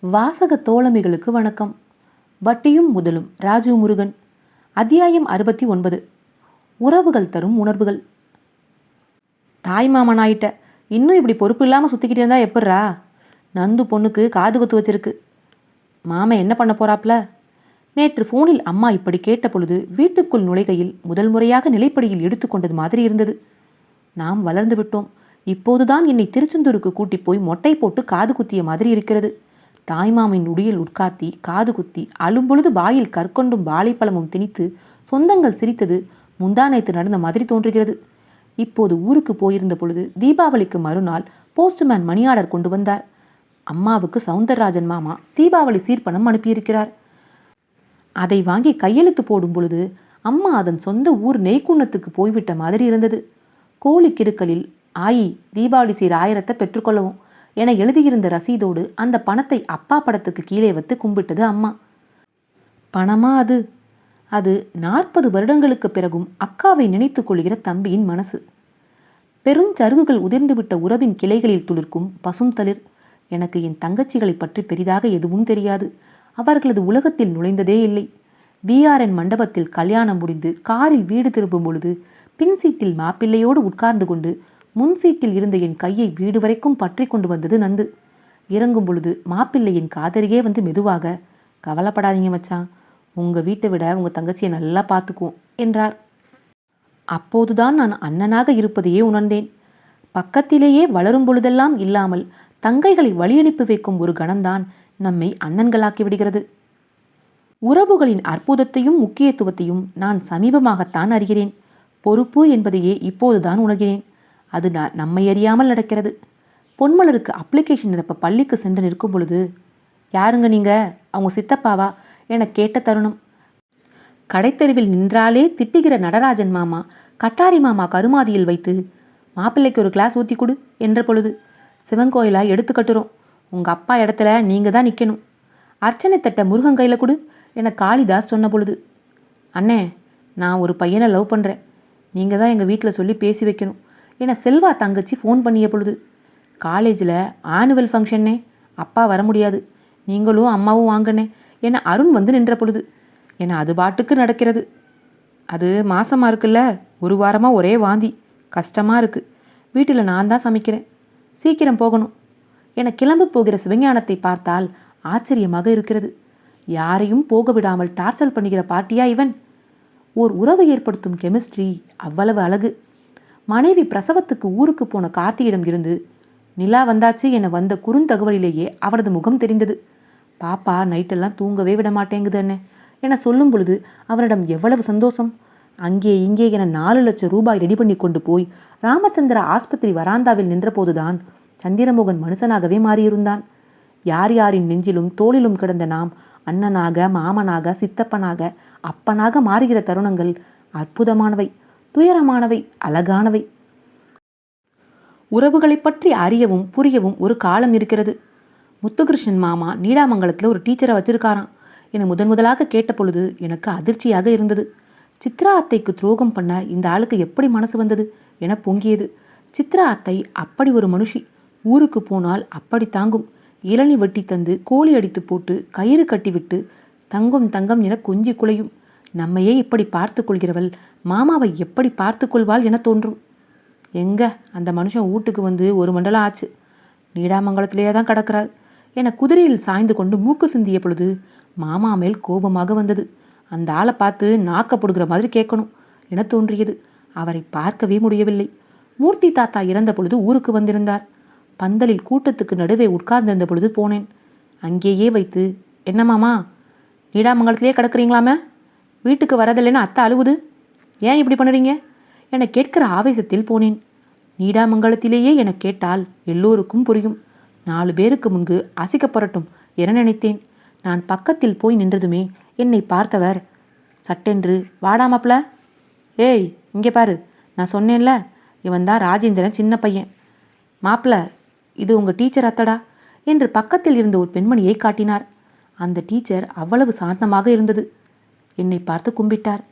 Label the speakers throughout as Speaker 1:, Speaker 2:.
Speaker 1: வாசக தோழமைகளுக்கு வணக்கம். வட்டியும் முதலும். ராஜு முருகன். அத்தியாயம் அறுபத்தி ஒன்பது. உறவுகள் தரும் உணர்வுகள். தாய் மாமனாயிட்ட இன்னும் இப்படி பொறுப்பு இல்லாமல் சுற்றிக்கிட்டு இருந்தா எப்பட்றா? நந்து பொண்ணுக்கு காது குத்து வச்சிருக்கு. மாமன் என்ன பண்ண போறாப்ல? நேற்று ஃபோனில் அம்மா இப்படி கேட்ட பொழுது வீட்டுக்குள் நுழைகையில் முதல் முறையாக நிலைப்படியில் எடுத்துக்கொண்டது மாதிரி இருந்தது. நாம் வளர்ந்து விட்டோம். இப்போதுதான் என்னை திருச்செந்தூருக்கு கூட்டி போய் மொட்டை போட்டு காது குத்திய மாதிரி இருக்கிறது. தாய்மாமின் உடியில் உட்கார்த்தி காது குத்தி அழும்பொழுது வாயில் கற்கொண்டும் வாழைப்பழமும் திணித்து சொந்தங்கள் சிரித்தது முந்தானேத்து நடந்த மாதிரி தோன்றுகிறது. இப்போது ஊருக்கு போயிருந்த பொழுது தீபாவளிக்கு மறுநாள் போஸ்ட்மேன் மணியாளர் கொண்டு வந்தார். அம்மாவுக்கு சவுந்தரராஜன் மாமா தீபாவளி சீர்பணம் அனுப்பியிருக்கிறார். அதை வாங்கி கையெழுத்து போடும் பொழுது அம்மா அதன் சொந்த ஊர் நெய்க்குன்னத்துக்கு போய்விட்ட மாதிரி இருந்தது. கோழி கிருக்கலில் ஆயி தீபாவளி சீர் ஆயிரத்தை பெற்றுக்கொள்ளவும் என எழுதியிருந்த ரசீதோடு அந்த பணத்தை அப்பா படத்துக்கு கீழே வைத்து கும்பிட்டது அம்மா. பணமா அது? அது நாற்பது வருடங்களுக்கு பிறகும் அக்காவை நினைத்துக் கொள்கிற தம்பியின் மனசு. பெரும் சருகுகள் உதிர்ந்துவிட்ட உறவின் கிளைகளில் துளிர்க்கும் பசுந்தளிர் எனக்கு என் தங்கச்சிகளை பற்றி பெரிதாக எதுவும் தெரியாது. அவர்களது உலகத்தில் நுழைந்ததே இல்லை. பிஆர்என் மண்டபத்தில் கல்யாணம் முடிந்து காரில் வீடு திரும்பும் பொழுது பின் சீட்டில் மாப்பிள்ளையோடு உட்கார்ந்து கொண்டு முன் சீட்டில் இருந்த என் கையை வீடு வரைக்கும் பற்றி கொண்டு வந்தது நந்து. இறங்கும் பொழுது மாப்பிள்ளையின் காதலியே வந்து மெதுவாக கவலைப்படாதீங்க மச்சான். உங்கள் வீட்டை விட உங்கள் தங்கச்சியை நல்லா பார்த்துக்குவோம் என்றார். அப்போதுதான் நான் அண்ணனாக இருப்பதையே உணர்ந்தேன். பக்கத்திலேயே வளரும் பொழுதெல்லாம் இல்லாமல் தங்கைகளை வழியனுப்பி வைக்கும் ஒரு கணம்தான் நம்மை அண்ணன்களாக்கி விடுகிறது. உறவுகளின் அற்புதத்தையும் முக்கியத்துவத்தையும் நான் சமீபமாகத்தான் அறிகிறேன். பொறுப்பு என்பதையே இப்போதுதான் உணர்கிறேன். அது நான் நம்மை அறியாமல் நடக்கிறது. பொன்மலருக்கு அப்ளிகேஷன் நிரப்ப பள்ளிக்கு சென்று நிற்கும் பொழுது யாருங்க நீங்க? அவங்க சித்தப்பாவா? என கேட்ட தருணம். கடைத்தெருவில் நின்றாலே திட்டுகிற நடராஜன் மாமா கட்டாரி மாமா கருமாதியில் வைத்து மாப்பிள்ளைக்கு ஒரு கிளாஸ் ஊற்றி கொடு என்ற பொழுது சிவன் கோயிலா? எடுத்து கட்டுறோம். உங்கள் அப்பா இடத்துல நீங்கள் தான் நிற்கணும் அர்ச்சனை தட்ட முருகன் கையில் கொடு என காளிதாஸ் சொன்ன பொழுது அண்ணே நான் ஒரு பையனை லவ் பண்ணுறேன் நீங்கள் தான் எங்கள் வீட்டில் சொல்லி பேசி வைக்கணும். என செல்வா தங்கச்சி ஃபோன் பண்ணிய பொழுது காலேஜில் ஆனுவல் ஃபங்க்ஷன்னே அப்பா வர முடியாது. நீங்களும் அம்மாவும் வாங்கண்ணே. என அருண் வந்து நின்ற பொழுது என அது பாட்டுக்கு நடக்கிறது. அது மாசமாக இருக்குல்ல ஒரு வாரமாக ஒரே வாந்தி. கஷ்டமாக இருக்குது வீட்டில் நான் தான் சமைக்கிறேன். சீக்கிரம் போகணும். என கிளம்பு போகிற சிவஞானத்தை பார்த்தால் ஆச்சரியமாக இருக்கிறது. யாரையும் போக விடாமல் டார்ச்சல் பண்ணுகிற பாட்டியா இவன்? ஓர் உறவு ஏற்படுத்தும் கெமிஸ்ட்ரி அவ்வளவு அழகு. மனைவி பிரசவத்துக்கு ஊருக்கு போன கார்த்தியிடம் இருந்து நிலா வந்தாச்சு என வந்த குறுந்தகவலிலேயே அவரது முகம் தெரிந்தது. பாப்பா நைட்டெல்லாம் தூங்கவே விட மாட்டேங்குது அண்ணே என சொல்லும் பொழுது அவனிடம் எவ்வளவு சந்தோஷம். அங்கே இங்கே என நாலு லட்சம் ரூபாய் ரெடி பண்ணி கொண்டு போய் ராமச்சந்திர ஆஸ்பத்திரி வராந்தாவில் நின்றபோதுதான் சந்திரமோகன் மனுஷனாகவே மாறியிருந்தான். யார் யாரின் நெஞ்சிலும் தோளிலும் கிடந்த நாம் அண்ணனாக மாமனாக சித்தப்பனாக அப்பனாக மாறுகிற தருணங்கள் அற்புதமானவை. துயரமானவை அழகானவை. உறவுகளைப் பற்றி அறியவும் புரியவும் ஒரு காலம் இருக்கிறது. முத்துகிருஷ்ணன் மாமா நீடாமங்கலத்தில் ஒரு டீச்சரை வச்சிருக்காராம். என முதன் முதலாக கேட்ட பொழுது எனக்கு அதிர்ச்சியாக இருந்தது. சித்ரா அத்தைக்கு துரோகம் பண்ண இந்த ஆளுக்கு எப்படி மனசு வந்தது என பொங்கியது. சித்ரா அத்தை அப்படி ஒரு மனுஷி. ஊருக்கு போனால் அப்படி தாங்கும். இளநி வெட்டி தந்து கோழி அடித்து போட்டு கயிறு கட்டிவிட்டு தங்கம் தங்கம் என கொஞ்சி குலையும். நம்மையே இப்படி பார்த்து கொள்கிறவள் மாமாவை எப்படி பார்த்து கொள்வாள் என தோன்றும். எங்க அந்த மனுஷன் வீட்டுக்கு வந்து ஒரு மண்டலம் ஆச்சு. நீடாமங்கலத்திலேயே தான் கிடக்கிறார் என குதிரையில் சாய்ந்து கொண்டு மூக்கு சிந்திய பொழுது மாமா மேல் கோபமாக வந்தது. அந்த ஆளை பார்த்து நாக்கப்படுகிற மாதிரி கேட்கணும் என தோன்றியது. அவரை பார்க்கவே முடியவில்லை. மூர்த்தி தாத்தா இறந்த பொழுது ஊருக்கு வந்திருந்தார். பந்தலில் கூட்டத்துக்கு நடுவே உட்கார்ந்திருந்த பொழுது போனேன். அங்கேயே வைத்து என்ன மாமா நீடாமங்கலத்திலே கிடக்குறீங்களாமே? வீட்டுக்கு வரதில்லைன்னு அத்தை அழுவுது. ஏன் இப்படி பண்ணுறீங்க? என கேட்கிற ஆவேசத்தில் போனேன். நீடாமங்கலத்திலேயே என கேட்டால் எல்லோருக்கும் புரியும். நாலு பேருக்கு முன்பு அசைக்கப்படட்டும் என நினைத்தேன். நான் பக்கத்தில் போய் நின்றதுமே என்னை பார்த்தவர் சட்டென்று வாடாமப்ல ஏய் இங்கே பாரு. நான் சொன்னேன்ல இவன் தான் ராஜேந்திரன் சின்ன பையன். மாப்பிள இது உங்கள் டீச்சர் அத்தடா. என்று பக்கத்தில் இருந்த ஒரு பெண்மணியை காட்டினார். அந்த டீச்சர் அவ்வளவு சாந்தமாக இருந்தது. என்னை பார்த்து கும்பிட்டார்.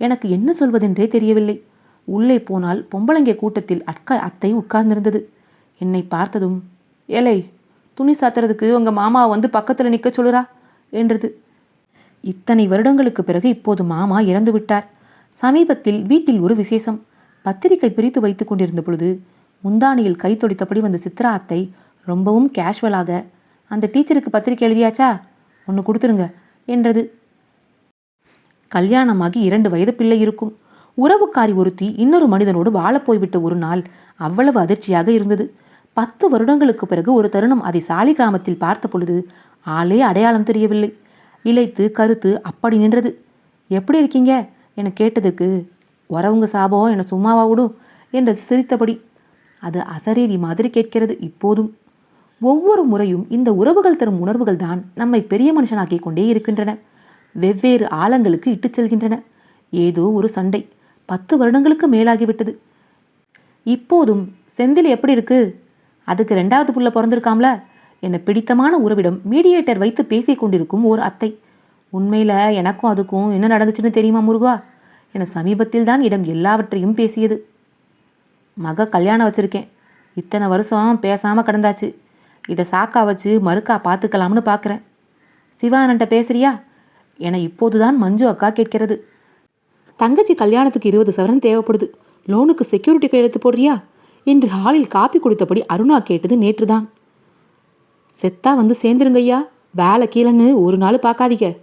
Speaker 1: எனக்கு என்ன சொல்வதென்றே தெரியவில்லை. உள்ளே போனால் பொம்பளைங்க கூட்டத்தில் அக்கா அத்தை உட்கார்ந்திருந்தது. என்னை பார்த்ததும் ஏலை துணி சாத்துறதுக்கு உங்கள் மாமா வந்து பக்கத்தில் நிற்க சொல்லுறா என்றது. இத்தனை வருடங்களுக்கு பிறகு இப்போது மாமா இறந்து விட்டார். சமீபத்தில் வீட்டில் ஒரு விசேஷம். பத்திரிகை பிரித்து வைத்து கொண்டிருந்த பொழுது முந்தானியில் கை தொடித்தபடி வந்த சித்ரா அத்தை ரொம்பவும் கேஷுவலாக அந்த டீச்சருக்கு பத்திரிக்கை எழுதியாச்சா? ஒன்று கொடுத்துருங்க என்றது. கல்யாணமாகி இரண்டு வயது பிள்ளை இருக்கும். உறவுக்காரி ஒருத்தி இன்னொரு மனிதனோடு வாழப் போய்விட்ட ஒரு நாள் அவ்வளவு அதிர்ச்சியாக இருந்தது. பத்து வருடங்களுக்கு பிறகு ஒரு தருணம் அதை சாலி கிராமத்தில் பார்த்த பொழுது ஆளே அடையாளம் தெரியவில்லை. இழைத்து கருத்து அப்படி நின்றது. எப்படி இருக்கீங்க? என கேட்டதுக்கு உறவுங்க சாபம் என சும்மாவா விடும்? என்று சிரித்தபடி அது அசரீரி மாதிரி கேட்கிறது இப்போதும். ஒவ்வொரு முறையும் இந்த உறவுகள் தரும் உணர்வுகள் தான் நம்மை பெரிய மனுஷனாக்கி கொண்டே இருக்கின்றன. வெவ்வேறு ஆழங்களுக்கு இட்டுச் செல்கின்றன. ஏதோ ஒரு சண்டை பத்து வருடங்களுக்கு மேலாகிவிட்டது. இப்போதும் செந்தில் எப்படி இருக்கு? அதுக்கு ரெண்டாவது புள்ள பிறந்திருக்காம்ல? என்னை பிடித்தமான உறவிடம் மீடியேட்டர் வைத்து பேசிக் கொண்டிருக்கும் ஒரு அத்தை. உண்மையில் எனக்கும் அதுக்கும் என்ன நடந்துச்சுன்னு தெரியுமா முருகா? என சமீபத்தில் தான் இடம் எல்லாவற்றையும் பேசியது. மக கல்யாணம் வச்சிருக்கேன். இத்தனை வருஷம் பேசாமல் கிடந்தாச்சு. இதை சாக்கா வச்சு மறுக்கா பார்த்துக்கலாம்னு பார்க்குறேன் சிவானன்ட்ட பேசுறியா? என இப்போதுதான் மஞ்சு அக்கா கேட்கிறது. தங்கச்சி கல்யாணத்துக்கு இருபது சவரன் தேவைப்படுது. லோனுக்கு செக்யூரிட்டி கையெழுத்து போடுறியா? என்று ஹாலில் காப்பி குடித்தபடி அருணா கேட்டது நேற்றுதான். செத்தா வந்து சேர்ந்துருங்கய்யா. வேலை கீழன்னு ஒரு நாள் பார்க்காதீங்க.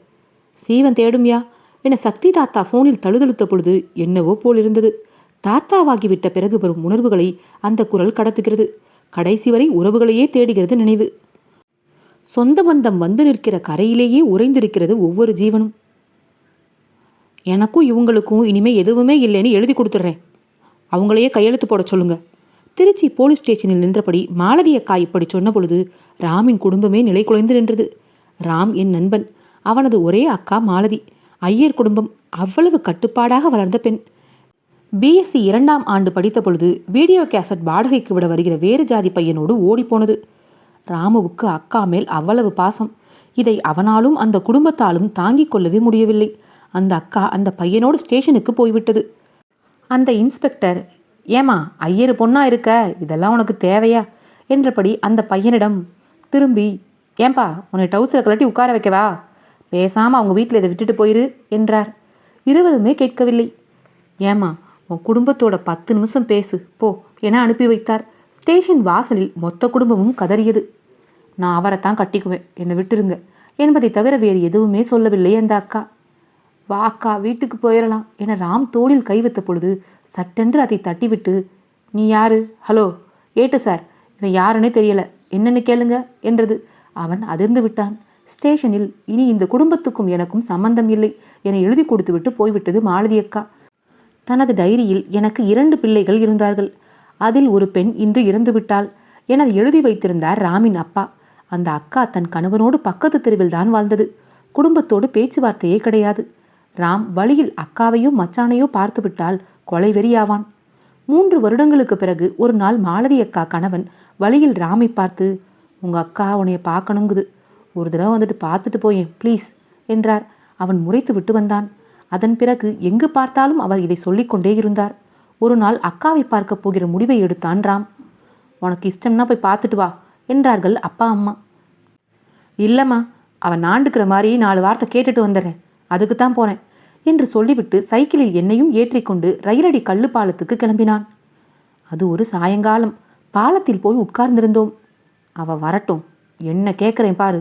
Speaker 1: சீவன் தேடும்யா என சக்தி தாத்தா ஃபோனில் தழுதழுத்த பொழுது என்னவோ போல் இருந்தது. தாத்தாவாகிவிட்ட பிறகு வரும் உணர்வுகளை அந்த குரல் கடத்துகிறது. கடைசி வரை உறவுகளையே தேடுகிறது நினைவு. சொந்த பந்தம் வந்து நிற்கிற கரையிலேயே உறைந்திருக்கிறது ஒவ்வொரு ஜீவனும். எனக்கும் இவங்களுக்கும் இனிமே எதுவுமே இல்லைன்னு எழுதி கொடுத்துட்றேன். அவங்களையே கையெழுத்து போட சொல்லுங்க. திருச்சி போலீஸ் ஸ்டேஷனில் நின்றபடி மாலதி அக்கா இப்படி சொன்ன பொழுது ராமின் குடும்பமே நிலை குலைந்து நின்றது. ராம் என் நண்பன். அவனது ஒரே அக்கா மாலதி. ஐயர் குடும்பம் அவ்வளவு கட்டுப்பாடாக வளர்ந்த பெண். பிஎஸ்சி இரண்டாம் ஆண்டு படித்த பொழுது வீடியோ கேசட் வாடகைக்கு விட வருகிற வேறு ஜாதி பையனோடு ஓடிப்போனது ராமுவுக்கு அக்கா மேல் அவ்வளவு பாசம். இதை அவனாலும் அந்த குடும்பத்தாலும் தாங்கிக் கொள்ளவே முடியவில்லை. அந்த அக்கா அந்த பையனோடு ஸ்டேஷனுக்கு போய்விட்டது. அந்த இன்ஸ்பெக்டர் ஏமா ஐயரு பொண்ணா இருக்க? இதெல்லாம் உனக்கு தேவையா? என்றபடி அந்த பையனிடம் திரும்பி ஏன்பா உன்னை டவுசரை கலட்டி உட்கார வைக்கவா? பேசாமல் அவங்க வீட்டில் இதை விட்டுட்டு போயிரு என்றார். இருவருமே கேட்கவில்லை. ஏமா உன் குடும்பத்தோட பத்து நிமிஷம் பேசு போ என அனுப்பி வைத்தார். ஸ்டேஷன் வாசலில் மொத்த குடும்பமும் கதறியது. நான் அவரை தான் கட்டிக்குவேன். என்னை விட்டுருங்க. என்பதை தவிர வேறு எதுவுமே சொல்லவில்லை அந்த அக்கா. வா அக்கா வீட்டுக்கு போயிடலாம் என ராம் தோளில் கை வைத்த பொழுது சட்டென்று அதை தட்டிவிட்டு நீ யாரு? ஹலோ ஏட்டு சார். இவன் யாருன்னே தெரியல. என்னன்னு கேளுங்க என்றது. அவன் அதிர்ந்து விட்டான். ஸ்டேஷனில் இனி இந்த குடும்பத்துக்கும் எனக்கும் சம்பந்தம் இல்லை என எழுதி கொடுத்துவிட்டு போய்விட்டது மாலதி அக்கா. தனது டைரியில் எனக்கு இரண்டு பிள்ளைகள் இருந்தார்கள். அதில் ஒரு பெண் இன்று இறந்துவிட்டாள் என எழுதி வைத்திருந்தார் ராமின் அப்பா. அந்த அக்கா தன் கணவனோடு பக்கத்து தெருவில் தான் வாழ்ந்தது. குடும்பத்தோடு பேச்சுவார்த்தையே கிடையாது. ராம் வழியில் அக்காவையோ மச்சானையோ பார்த்துவிட்டால் கொலை வெறியாவான். மூன்று வருடங்களுக்கு பிறகு ஒரு நாள் மாலதி அக்கா கணவன் வழியில் ராமை பார்த்து உங்கள் அக்கா உன்னைய பார்க்கணுங்குது. ஒரு தடவை வந்துட்டு பார்த்துட்டு போயேன் ப்ளீஸ் என்றார். அவன் முறைத்து விட்டு வந்தான். அதன் பிறகு எங்கு பார்த்தாலும் அவர் இதை சொல்லிக்கொண்டே இருந்தார். ஒரு நாள் அக்காவை பார்க்க போகிற முடிவை எடுத்தான் ராம். உனக்கு இஷ்டம்னா போய் பார்த்துட்டு வா. என்றார்கள் அப்பா அம்மா. இல்லைம்மா அவன் நாண்டுக்கிற மாதிரி நாலு வார்த்தை கேட்டுட்டு வந்துடுறேன். அதுக்கு தான் போகிறேன் என்று சொல்லிவிட்டு சைக்கிளில் என்னையும் ஏற்றிக்கொண்டு ரயிலடி கள்ளு பாலத்துக்கு கிளம்பினான். அது ஒரு சாயங்காலம். பாலத்தில் போய் உட்கார்ந்திருந்தோம். அவ வரட்டும். என்ன கேட்குறேன் பாரு.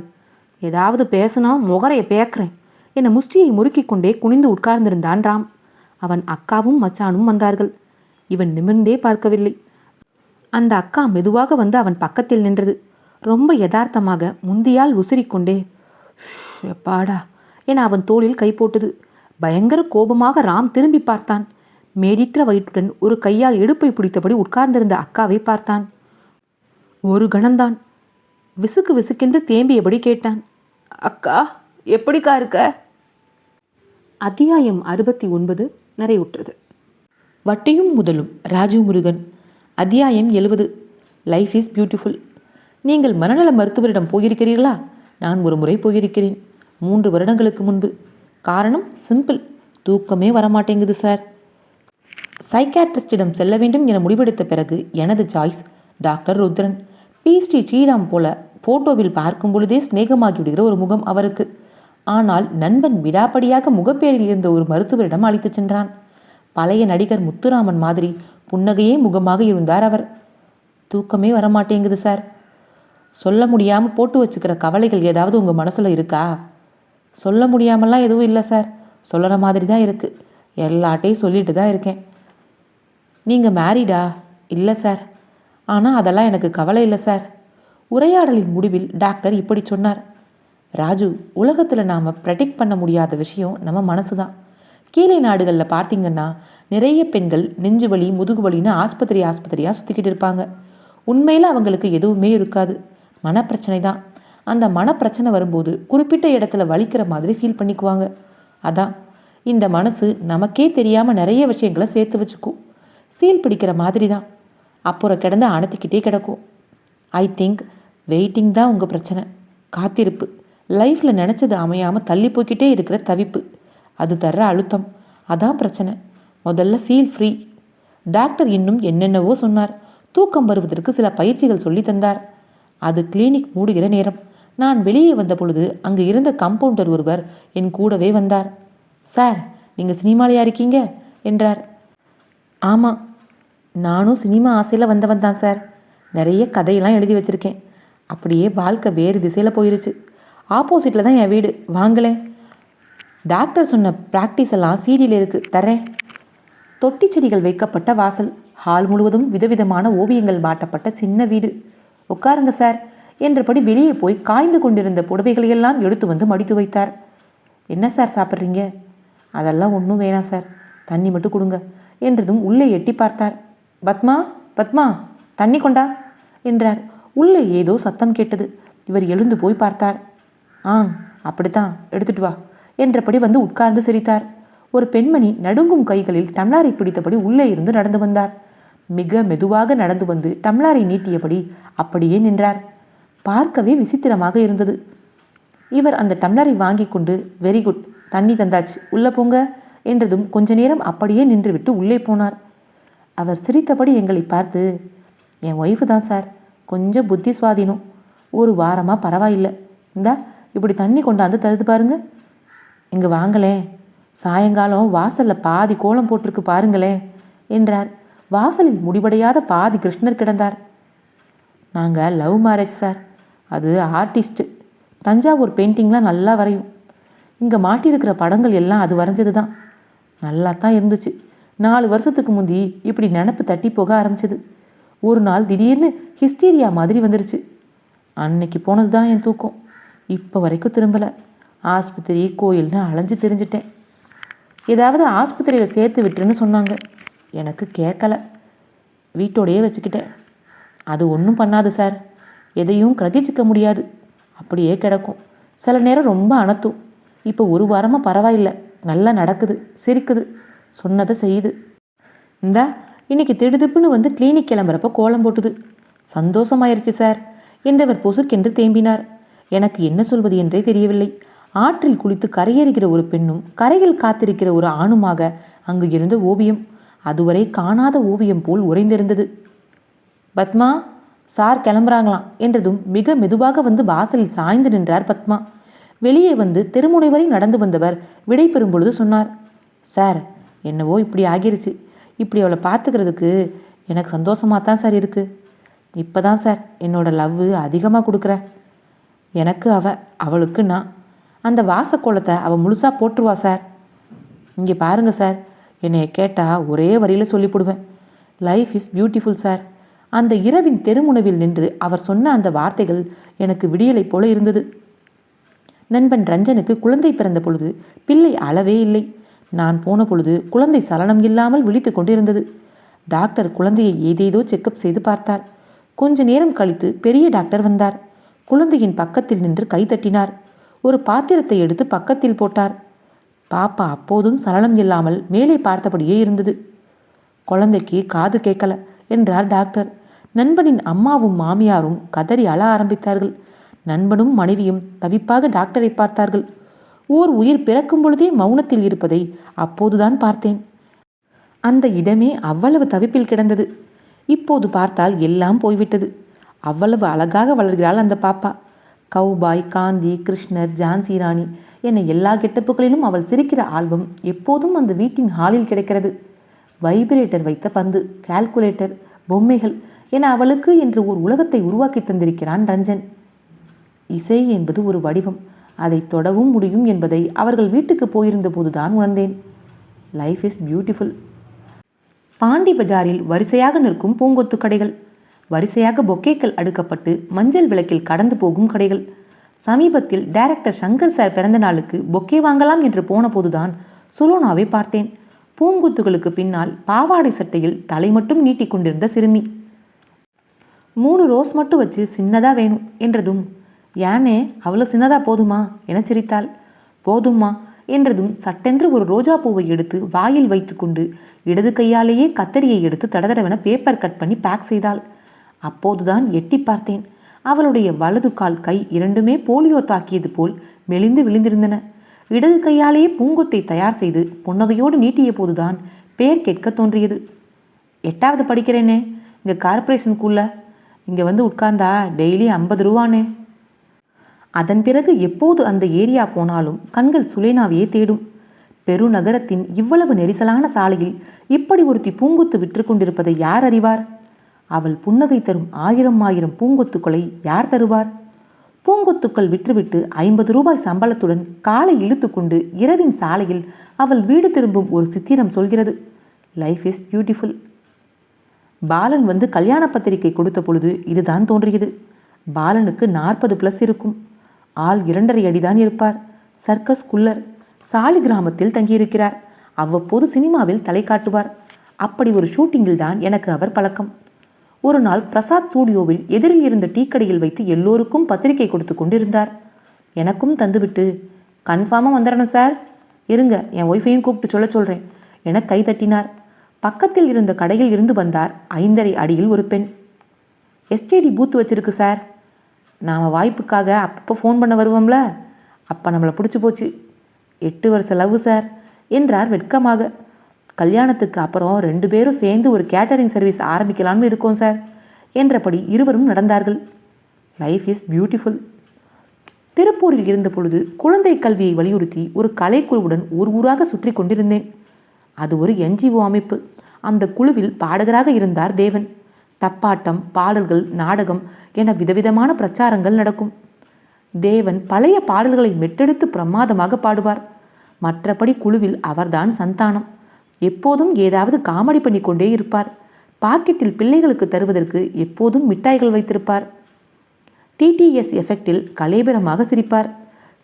Speaker 1: ஏதாவது பேசுனா முகரைய பேக்கிறேன் என முஷ்டியை முறுக்கிக் கொண்டே குனிந்து உட்கார்ந்திருந்தான் ராம். அவன் அக்காவும் மச்சானும் வந்தார்கள். இவன் நிமிர்ந்தே பார்க்கவில்லை. அந்த அக்கா மெதுவாக வந்து அவன் பக்கத்தில் நின்றது. ரொம்ப யதார்த்தமாக முந்தியால் உசிரிக்கொண்டே எப்பாடா? என அவன் தோளில் கை போட்டது. பயங்கர கோபமாக ராம் திரும்பி பார்த்தான். மேடிற்ற வயிற்றுடன் ஒரு கையால் இடுப்பை பிடித்தபடி உட்கார்ந்திருந்த அக்காவை பார்த்தான். ஒரு கணம்தான். விசுக்கு விசுக்கென்று தேம்பியபடி கேட்டான். அக்கா எப்படிக்கா இருக்க? அத்தியாயம் அறுபத்தி ஒன்பது நிறைவுற்றது. வட்டியும் முதலும் ராஜு முருகன் அத்தியாயம் எழுவது லைஃப் இஸ் பியூட்டிஃபுல் நீங்கள் மனநல மருத்துவரிடம் போயிருக்கிறீர்களா? நான் ஒரு முறை போயிருக்கிறேன். மூன்று வருடங்களுக்கு முன்பு. காரணம் சிம்பிள் தூக்கமே வரமாட்டேங்குது சார் சைக்காட்ரிஸ்டிடம் செல்ல வேண்டும் என முடிவெடுத்த பிறகு எனது choice doctor Rudran. P Shri Sriram போல போட்டோவில் பார்க்கும் பொழுதே சிநேகமாகி விடுகிற ஒரு முகம் அவருக்கு. ஆனால் நண்பன் விடாப்படியாக முகப்பேரில் இருந்த ஒரு மருத்துவரிடம் அழைத்துச் சென்றான். பழைய நடிகர் முத்துராமன் மாதிரி புன்னகையே முகமாக இருந்தார் அவர். தூக்கமே வரமாட்டேங்குது சார். சொல்ல முடியாமல் போட்டு வச்சுக்கிற கவலைகள் ஏதாவது உங்கள் மனசில் இருக்கா? சொல்ல முடியாமலாம் எதுவும் இல்லை சார். சொல்கிற மாதிரி தான் இருக்குது எல்லாட்டையும் சொல்லிட்டு தான் இருக்கேன். நீங்கள் மேரிடா? இல்லை சார். ஆனால் அதெல்லாம் எனக்கு கவலை இல்லை சார். உரையாடலின் முடிவில் டாக்டர் இப்படி சொன்னார். ராஜு உலகத்தில் நாம் ப்ரெடிக்ட் பண்ண முடியாத விஷயம் நம்ம மனசு தான் கீழே நாடுகளில் பார்த்தீங்கன்னா நிறைய பெண்கள் நெஞ்சு வலி முதுகு வலின்னு ஆஸ்பத்திரி ஆஸ்பத்திரியாக சுற்றிக்கிட்டு இருப்பாங்க. உண்மையில் அவங்களுக்கு எதுவுமே இருக்காது. மனப்பிரச்சனை தான். அந்த மனப்பிரச்சனை வரும்போது குறிப்பிட்ட இடத்துல வலிக்கிற மாதிரி ஃபீல் பண்ணிக்குவாங்க. அதான் இந்த மனசு நமக்கே தெரியாமல் நிறைய விஷயங்களை சேர்த்து வச்சுக்கும். சீல் பிடிக்கிற மாதிரி தான். அப்புறம் கிடந்து அணைத்திக்கிட்டே கிடக்கும். ஐ திங்க் வெயிட்டிங் தான் உங்கள் பிரச்சனை. காத்திருப்பு. லைஃப்பில் நினச்சது அமையாமல் தள்ளி போய்கிட்டே இருக்கிற தவிப்பு. அது தர்ற அழுத்தம். அதான் பிரச்சனை. முதல்ல ஃபீல் ஃப்ரீ டாக்டர் இன்னும் என்னென்னவோ சொன்னார். தூக்கம் வருவதற்கு சில பயிற்சிகள் சொல்லி தந்தார். அது கிளினிக் மூடுகிற நேரம். நான் வெளியே வந்த பொழுது அங்கு இருந்த கம்பவுண்டர் ஒருவர் என் கூடவே வந்தார். சார் நீங்கள் சினிமாலையா இருக்கீங்க? என்றார். ஆமாம் நானும் சினிமா ஆசையில் வந்தவன் தான் சார். நிறைய கதையெல்லாம் எழுதி வச்சுருக்கேன். அப்படியே வாழ்க்கை வேறு திசையில் போயிருச்சு. ஆப்போசிட்டில் தான் என் வீடு. வாங்களேன். டாக்டர் சொன்ன ப்ராக்டிஸ் எல்லாம் சீடியில் இருக்குது தரேன் தொட்டி செடிகள் வைக்கப்பட்ட வாசல். ஹால் முழுவதும் விதவிதமான ஓவியங்கள் மாட்டப்பட்ட சின்ன வீடு. உட்காருங்க சார் என்றபடி வெளியே போய் காய்ந்து கொண்டிருந்த புடவைகளையெல்லாம் எடுத்து வந்து மடித்து வைத்தார். என்ன சார் சாப்பிட்றீங்க? அதெல்லாம் ஒன்றும் வேணாம் சார் தண்ணி மட்டும் கொடுங்க என்றதும் உள்ளே எட்டி பார்த்தார். பத்மா பத்மா தண்ணி கொண்டா? என்றார். உள்ளே ஏதோ சத்தம் கேட்டது. இவர் எழுந்து போய் பார்த்தார். ஆ அப்படித்தான். எடுத்துட்டு வா. என்றபடி வந்து உட்கார்ந்து சிரித்தார். ஒரு பெண்மணி நடுங்கும் கைகளில் டம்ளாரை பிடித்தபடி உள்ளே இருந்து நடந்து வந்தார். மிக மெதுவாக நடந்து வந்து டம்ளாரை நீட்டியபடி அப்படியே நின்றார். பார்க்கவே விசித்திரமாக இருந்தது. இவர் அந்த டம்ளரை வாங்கி கொண்டு வெரி குட் தண்ணி தந்தாச்சு உள்ளே போங்க என்றதும் கொஞ்ச நேரம் அப்படியே நின்றுவிட்டு உள்ளே போனார். அவர் சிரித்தபடி எங்களை பார்த்து என் ஒய்ஃபு தான் சார் கொஞ்சம் புத்தி சுவாதீனம் ஒரு வாரமாக பரவாயில்லை. இந்தா இப்படி தண்ணி கொண்டாந்து தருது பாருங்கள் இங்கே வாங்களே. சாயங்காலம் வாசலில் பாதி கோலம் போட்டிருக்கு பாருங்களேன் என்றார். வாசலில் முடிவடையாத பாதி கிருஷ்ணர் கிடந்தார். நாங்கள் லவ் மேரேஜ் சார். அது ஆர்டிஸ்ட்டு. தஞ்சாவூர் பெயிண்டிங்லாம் நல்லா வரையும். இங்கே மாட்டியிருக்கிற படங்கள் எல்லாம் அது வரைஞ்சது தான் நல்லா தான் இருந்துச்சு. நாலு வருஷத்துக்கு முந்தி இப்படி நினப்பு தட்டி போக ஆரம்பிச்சது. ஒரு நாள் திடீர்னு ஹிஸ்டீரியா மாதிரி வந்துருச்சு. அன்னைக்கு போனது தான் என் தூக்கம். இப்போ வரைக்கும் திரும்பலை. ஆஸ்பத்திரி கோயில்னு அலைஞ்சு தெரிஞ்சிட்டேன். ஏதாவது ஆஸ்பத்திரியில் சேர்த்து விட்டுருன்னு சொன்னாங்க. எனக்கு கேட்கல வீட்டோடையே வச்சுக்கிட்டேன். அது ஒன்றும் பண்ணாது சார். எதையும் கிரகிச்சிக்க முடியாது. அப்படியே கிடக்கும். சில நேரம் ரொம்ப அனத்தும். இப்போ ஒரு வாரமாக பரவாயில்லை. நல்லா நடக்குது. சிரிக்குது. சொன்னதை செய்யுது. இந்தா இன்னைக்கு திடுதிப்புன்னு வந்து கிளினிக் கிளம்புறப்ப கோலம் போட்டுது. சந்தோஷமாயிருச்சு சார். என்றவர் பொசுக்கென்று தேம்பினார். எனக்கு என்ன சொல்வது என்றே தெரியவில்லை. ஆற்றில் குளித்து கரையேறுகிற ஒரு பெண்ணும் கரையில் காத்திருக்கிற ஒரு ஆணுமாக அங்கு இருந்த ஓவியம். அதுவரை காணாத ஓவியம் போல் உறைந்திருந்தது. பத்மா சார் கிளம்புறாங்களாம் என்றதும் மிக மெதுவாக வந்து வாசலில் சாய்ந்து நின்றார் பத்மா. வெளியே வந்து தெருமுனை வரை நடந்து வந்தவர் விடை பெறும் பொழுது சொன்னார் சார் என்னவோ இப்படி ஆகிருச்சு. இப்படி அவளை பார்த்துக்கிறதுக்கு எனக்கு சந்தோஷமாக தான் சார் இருக்குது இப்போ தான் சார் என்னோட லவ் அதிகமாக கொடுக்குறேன் எனக்கு அவ அவளுக்கு நான் அந்த வாசக்கோலத்தை அவள் முழுசாக போட்டுருவா சார். இங்கே பாருங்க சார். என்னைய கேட்டால் ஒரே வரியில் சொல்லி போடுவேன் லைஃப் இஸ் பியூட்டிஃபுல் சார். அந்த இரவின் தெருமுனைவில் நின்று அவர் சொன்ன அந்த வார்த்தைகள் எனக்கு விடியலைப் போல இருந்தது. நண்பன் ரஞ்சனுக்கு குழந்தை பிறந்த பொழுது பிள்ளை அளவே இல்லை. நான் போன பொழுது குழந்தை சலனம் இல்லாமல் விழித்து கொண்டிருந்தது. டாக்டர் குழந்தையை ஏதேதோ செக்கப் செய்து பார்த்தார். கொஞ்ச நேரம் கழித்து பெரிய டாக்டர் வந்தார். குழந்தையின் பக்கத்தில் நின்று கைதட்டினார் ஒரு பாத்திரத்தை எடுத்து பக்கத்தில் போட்டார். பாப்பா அப்போதும் சலனம் இல்லாமல் மேலே பார்த்தபடியே இருந்தது. குழந்தைக்கு காது கேட்கல என்றார் டாக்டர். நண்பனின் அம்மாவும் மாமியாரும் கதறி அழ ஆரம்பித்தார்கள். நண்பனும் மனைவியும் தவிப்பாக டாக்டரை பார்த்தார்கள். ஓர் உயிர் பிறக்கும் பொழுதே மௌனத்தில் இருப்பதை அப்போதுதான் பார்த்தேன். அந்த இடமே அவ்வளவு தவிப்பில் கிடந்தது. இப்போது பார்த்தால் எல்லாம் போய்விட்டது. அவ்வளவு அழகாக வளர்கிறாள் அந்த பாப்பா. கௌபாய் காந்தி கிருஷ்ணர் ஜான்சி ராணி என எல்லா கெட்டப்புகளிலும் அவள் சிரிக்கிற ஆல்பம் எப்போதும் அந்த வீட்டின் ஹாலில் கிடைக்கிறது. வைப்ரேட்டர் வைத்த பந்து கால்குலேட்டர் பொம்மைகள் என அவளுக்கு என்று ஒரு உலகத்தை உருவாக்கி தந்திருக்கிறான் ரஞ்சன். இசை என்பது ஒரு வடிவம். அதை தொடவும் முடியும் என்பதை அவர்கள் வீட்டுக்கு போயிருந்த போதுதான் உணர்ந்தேன். லைஃப் இஸ் பியூட்டிஃபுல் பாண்டி பஜாரில் வரிசையாக நிற்கும் பூங்கொத்து கடைகள். வரிசையாக பொக்கேக்கள் அடுக்கப்பட்டு மஞ்சள் விளக்கில் கடந்து போகும் கடைகள். சமீபத்தில் டைரக்டர் சங்கர் சார் பிறந்த நாளுக்கு பொக்கே வாங்கலாம் என்று போன போதுதான் சுலோனாவை பார்த்தேன். பூங்குத்துகளுக்கு பின்னால் பாவாடை சட்டையில் தலை மட்டும் நீட்டிக் கொண்டிருந்த சிறுமி. மூணு ரோஸ் மட்டும் வச்சு சின்னதா வேணும் என்றதும் யானே அவ்வளோ சின்னதா போதுமா? என சிரித்தாள். போதும்மா என்றதும் சட்டென்று ஒரு ரோஜா பூவை எடுத்து வாயில் வைத்துக்கொண்டு இடது கையாலேயே கத்தரியை எடுத்து தடதடவென பேப்பர் கட் பண்ணி பேக் செய்தாள். அப்போதுதான் எட்டி பார்த்தேன். அவளுடைய வலது கால் கை இரண்டுமே போலியோ தாக்கியது போல் மெலிந்து விழுந்திருந்தன. இடது கையாலேயே பூங்கொத்தை தயார் செய்து புன்னகையோடு நீட்டிய போதுதான் பேர் கேட்க தோன்றியது. எட்டாவது படிக்கிறேனே இங்கே கார்பரேஷனுக்குள்ள இங்கே வந்து உட்கார்ந்தா டெய்லி ஐம்பது ரூபானே. அதன் பிறகு எப்போது அந்த ஏரியா போனாலும் கண்கள் சுலேனாவையே தேடும். பெருநகரத்தின் இவ்வளவு நெரிசலான சாலையில் இப்படி ஒருத்தி பூங்குத்து விற்று கொண்டிருப்பதை யார் அறிவார்? அவள் புன்னகை தரும் ஆயிரம் ஆயிரம் பூங்கொத்துக்களை யார் தருவார்? பூங்கொத்துக்கள் விற்றுவிட்டு ஐம்பது ரூபாய் சம்பளத்துடன் காலை இழுத்துக்கொண்டு இரவின் சாலையில் அவள் வீடு திரும்பும் ஒரு சித்திரம் சொல்கிறது. லைஃப் இஸ் பியூட்டிஃபுல் பாலன் வந்து கல்யாண பத்திரிகை கொடுத்த பொழுது இதுதான் தோன்றியது. பாலனுக்கு நாற்பது பிளஸ் இருக்கும். ஆள் இரண்டரை அடிதான் இருப்பார். சர்க்கஸ் குள்ளர். சாலி கிராமத்தில் தங்கியிருக்கிறார். அவ்வப்போது சினிமாவில் தலை காட்டுவார். அப்படி ஒரு ஷூட்டிங்கில் தான் எனக்கு அவர் பழக்கம். ஒரு நாள் பிரசாத் ஸ்டூடியோவில் எதிரில் இருந்த டீக்கடையில் வைத்து எல்லோருக்கும் பத்திரிகை கொடுத்து கொண்டிருந்தார். எனக்கும் தந்துவிட்டு கன்ஃபார்மாக வந்துடணும் சார். இருங்க என் ஒய்ஃபையும் கூப்பிட்டு சொல்ல சொல்கிறேன் என கை தட்டினார். பக்கத்தில் இருந்த கடையில் இருந்து வந்தார் ஐந்தரை அடியில் ஒரு பெண். எஸ்டிடி பூத் வச்சிருக்கு சார். நாம் வாய்ப்புக்காக அப்பப்போ ஃபோன் பண்ண வருவோம்ல. அப்போ நம்மளை பிடிச்சி போச்சு. எட்டு வருஷம் லவ் சார் என்றார் வெட்கமாக. கல்யாணத்துக்கு அப்புறம் ரெண்டு பேரும் சேர்ந்து ஒரு கேட்டரிங் சர்வீஸ் ஆரம்பிக்கலாம்னு இருக்கோம் சார் என்றபடி இருவரும் நடந்தார்கள். லைஃப் இஸ் பியூட்டிஃபுல் திருப்பூரில் இருந்த பொழுது குழந்தை கல்வியை வலியுறுத்தி ஒரு கலைக்குழுவுடன் ஊர் ஊராக சுற்றி கொண்டிருந்தேன். அது ஒரு என்ஜிஓ அமைப்பு. அந்த குழுவில் பாடகராக இருந்தார் தேவன். தப்பாட்டம் பாடல்கள் நாடகம் என விதவிதமான பிரச்சாரங்கள் நடக்கும். தேவன் பழைய பாடல்களை மெட்டெடுத்து பிரமாதமாக பாடுவார். மற்றபடி குழுவில் அவர்தான் சந்தானம். எப்போதும் ஏதாவது காமெடி பண்ணி கொண்டே இருப்பார். பாக்கெட்டில் பிள்ளைகளுக்கு தருவதற்கு எப்போதும் மிட்டாய்கள் வைத்திருப்பார். டிடிஎஸ் எஃபெக்டில் கலேபரமாக சிரிப்பார்.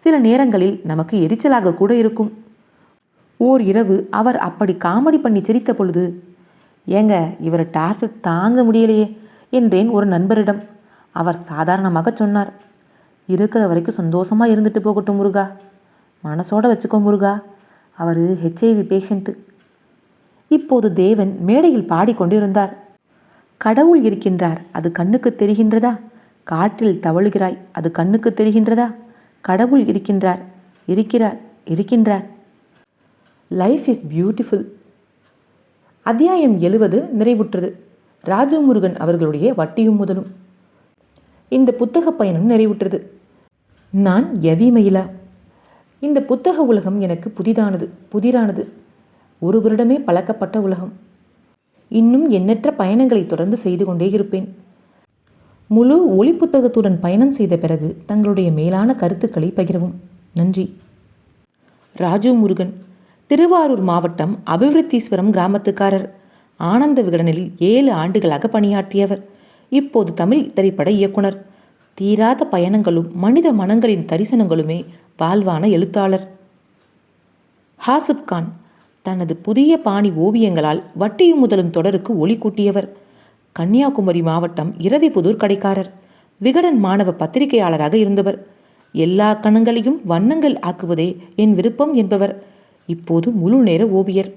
Speaker 1: சில நேரங்களில் நமக்கு எரிச்சலாக கூட இருக்கும். ஓர் இரவு அவர் அப்படி காமெடி பண்ணி சிரித்த பொழுது ஏங்க இவர் டார்ச்சர் தாங்க முடியலையே என்றேன் ஒரு நண்பரிடம். அவர் சாதாரணமாக சொன்னார் இருக்கிற வரைக்கும் சந்தோஷமாக இருந்துட்டு போகட்டும் முருகா. மனசோட வச்சுக்கோ முருகா. அவர் ஹெச்ஐவி பேஷண்ட்டு இப்போது தேவன் மேடையில் பாடிக்கொண்டிருந்தார். கடவுள் இருக்கின்றார் அது கண்ணுக்கு தெரிகின்றதா? காற்றில் தவழுகிறாய் அது கண்ணுக்கு தெரிகின்றதா? கடவுள் இருக்கின்றார் இருக்கிறார் இருக்கின்றார். லைஃப் இஸ் பியூட்டிஃபுல் அத்தியாயம் எழுவது நிறைவுற்றது. ராஜு முருகன் அவர்களுடைய வட்டியும் முதலும். இந்த புத்தக பயணம் நிறைவுற்றது. நான் எவி மயிலா இந்த புத்தக உலகம் எனக்கு புதிதானது புதிரானது. ஒரு வருடமே பழக்கப்பட்ட உலகம். இன்னும் எண்ணற்ற பயணங்களை தொடர்ந்து செய்து கொண்டே இருப்பேன். முழு ஒளி புத்தகத்துடன் பயணம் செய்த பிறகு தங்களுடைய மேலான கருத்துக்களை பகிரவும். நன்றி. ராஜு முருகன் திருவாரூர் மாவட்டம் அபிவிருத்தீஸ்வரம் கிராமத்துக்காரர். ஆனந்த விகடனில் ஏழு ஆண்டுகளாக பணியாற்றியவர். இப்போது தமிழ் திரைப்பட இயக்குனர். தீராத பயணங்களும் மனித மனங்களின் தரிசனங்களுமே வாழ்வான எழுத்தாளர். ஹாசிப் கான் தனது புதிய பாணி ஓவியங்களால் வட்டியும் முதலும் தொடருக்கு ஒளி கூட்டியவர். கன்னியாகுமரி மாவட்டம் இரவிபுதூர் கடைக்காரர். விகடன் மாணவ பத்திரிகையாளராக இருந்தவர். எல்லா கணங்களையும் வண்ணங்கள் ஆக்குவதே என் விருப்பம் என்பவர். இப்போது முழு நேர ஓவியர்.